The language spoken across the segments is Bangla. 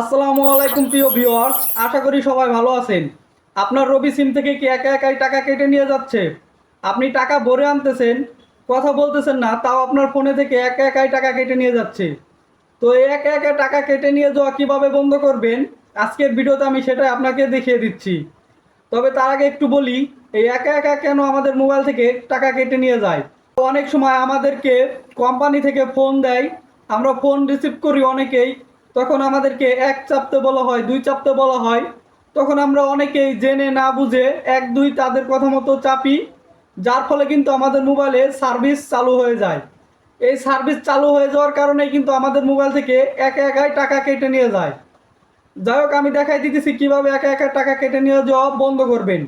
আসসালামু আলাইকুম, প্রিয় ভিউয়ার্স। আশা করি সবাই ভালো আছেন। আপনার রবি সিম থেকে কি একা একাই টাকা কেটে নিয়ে যাচ্ছে? আপনি টাকা ভরে আনতেছেন, কথা বলতেছেন না, তাও আপনার ফোনে থেকে একা একাই টাকা কেটে নিয়ে যাচ্ছে। তো একা একা টাকা কেটে নিয়ে যাওয়া কীভাবে বন্ধ করবেন? আজকের ভিডিওতে আমি সেটাই আপনাকে দেখিয়ে দিচ্ছি। তবে তার আগে একটু বলি, এই একা একা কেন আমাদের মোবাইল থেকে টাকা কেটে নিয়ে যায়? অনেক সময় আমাদেরকে কোম্পানি থেকে ফোন দেয়। আমরা ফোন রিসিভ করি অনেকেই তখন আমাদেরকে এক চাপতে বলা হয়, দুই চাপতে বলা হয়। তখন আমরা অনেকেই জেনে না বুঝে এক, দুই তাদের কথা মতো চাপি, যার ফলে কিন্তু আমাদের মোবাইলে সার্ভিস চালু হয়ে যায়। এই সার্ভিস চালু হয়ে যাওয়ার কারণে কিন্তু আমাদের মোবাইল থেকে একা একাই টাকা কেটে নিয়ে যায়। যাই হোক, আমি দেখাই দিতেছি কীভাবে একা একা টাকা কেটে নিয়ে যাওয়া বন্ধ করবেন।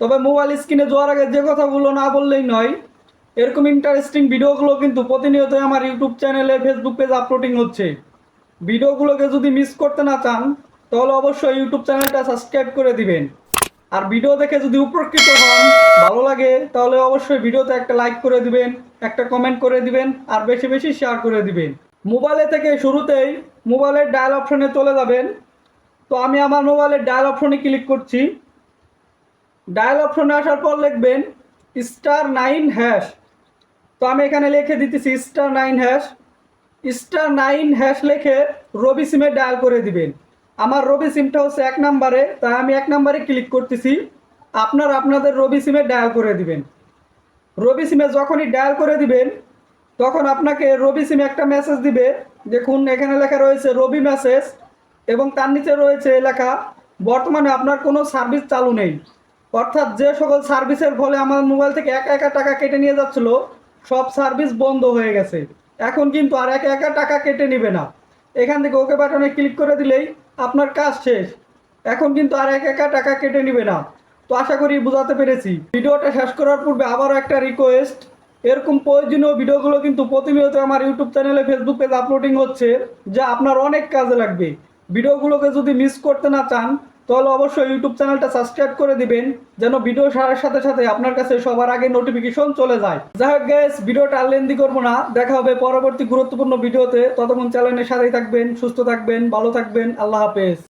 তবে মোবাইল স্ক্রিনে যাওয়ার আগে যে কথাগুলো না বললেই নয়, এরকম ইন্টারেস্টিং ভিডিওগুলো কিন্তু প্রতিনিয়তই আমার ইউটিউব চ্যানেলে ফেসবুক পেজ আপলোডিং হচ্ছে। ভিডিওগুলোকে যদি মিস করতে না চান, তাহলে অবশ্যই ইউটিউব চ্যানেলটা সাবস্ক্রাইব করে দিবেন। আর ভিডিও দেখে যদি উপকৃত হন, ভালো লাগে, তাহলে অবশ্যই ভিডিওতে একটা লাইক করে দিবেন, একটা কমেন্ট করে দিবেন, আর বেশি বেশি শেয়ার করে দিবেন। মোবাইলে থেকে শুরুতেই মোবাইলের ডায়াল অপশনে চলে যাবেন। তো আমি আমার মোবাইলের ডায়াল অপশনে ক্লিক করছি। ডায়াল অপশনে আসার পর লিখবেন স্টার নাইন হ্যাশ তো আমি এখানে লিখে দিতেছি star nine hash star nine hash লেখে রবি সিমে ডায়াল করে দিবেন। আমার রবি সিমটা হচ্ছে এক নাম্বারে, তাই আমি এক নাম্বারে ক্লিক করতেছি। আপনার আপনাদের রবি সিমে ডায়াল করে দিবেন। রবি সিমে যখনই ডায়াল করে দিবেন, তখন আপনাকে রবি সিমে একটা মেসেজ দিবে দেখুন এখানে লেখা রয়েছে রবি মেসেজ এবং তার নিচে রয়েছে লেখা, বর্তমানে আপনার কোনো সার্ভিস চালু নেই। অর্থাৎ যে সকল সার্ভিসের ফলে আমার মোবাইল থেকে একা একা টাকা কেটে নিয়ে যাচ্ছিল, সব সার্ভিস বন্ধ হয়ে গেছে। এখন কিন্তু আর একা একা টাকা কেটে নেবে না। এখান থেকে ওকে বাটনে ক্লিক করে দিলেই আপনার কাজ শেষ। এখন কিন্তু আর একা একা টাকা কেটে নেবে না। তো আশা করি বোঝাতে পেরেছি। ভিডিওটা শেষ করার পূর্বে আবারও একটা রিকোয়েস্ট এরকম প্রয়োজনীয় ভিডিওগুলো কিন্তু প্রতিনিয়ত আমার ইউটিউব চ্যানেলে ফেসবুক পেজ আপলোডিং হচ্ছে, যা আপনার অনেক কাজে লাগবে। ভিডিওগুলোকে যদি মিস করতে না চান তাহলে অবশ্যই ইউটিউব চ্যানেলটা সাবস্ক্রাইব করে দিবেন, যেন ভিডিও সারার সাথে সাথে আপনার কাছে সবার আগে নোটিফিকেশন চলে যায়। যাই হোক গ্যাস ভিডিওটা আর করব না। দেখা হবে পরবর্তী গুরুত্বপূর্ণ ভিডিওতে ততক্ষণ চ্যানেলের সাথেই থাকবেন, সুস্থ থাকবেন, ভালো থাকবেন। আল্লাহ হাফেজ।